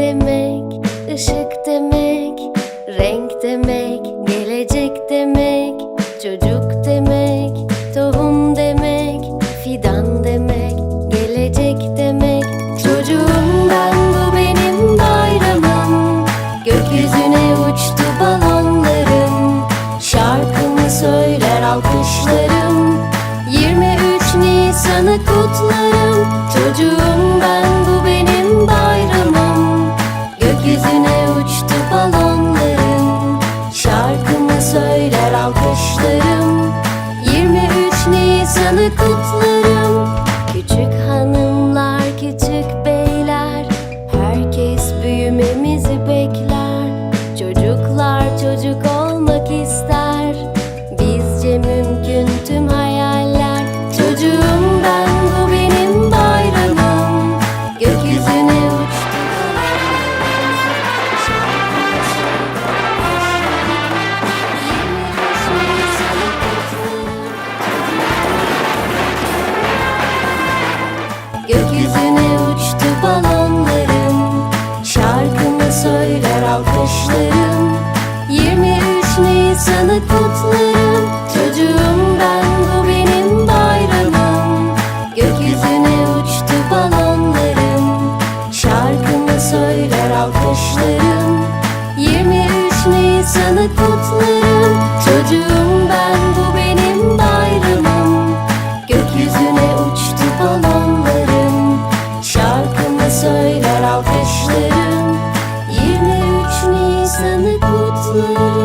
demek, ışık demek, renk demek, gelecek demek, çocuk demek, tohum demek, fidan demek, gelecek demek. Çocuğum ben bu benim bayramım. Gökyüzüne uçtu balonlarım. Şarkımı söyler alkışlarım. 23 Nisan'ı kutlarım. Nisan'ı Gökyüzüne uçtu balonlarım. Şarkımı söyler alkışlarım. 23 Nisan'ı kutlarım. Çocuğum ben bu benim bayramım. Gökyüzüne uçtu balonlarım. Şarkımı söyler alkışlarım. 23 Nisan'ı kutlarım. Çocuğum плекут злые.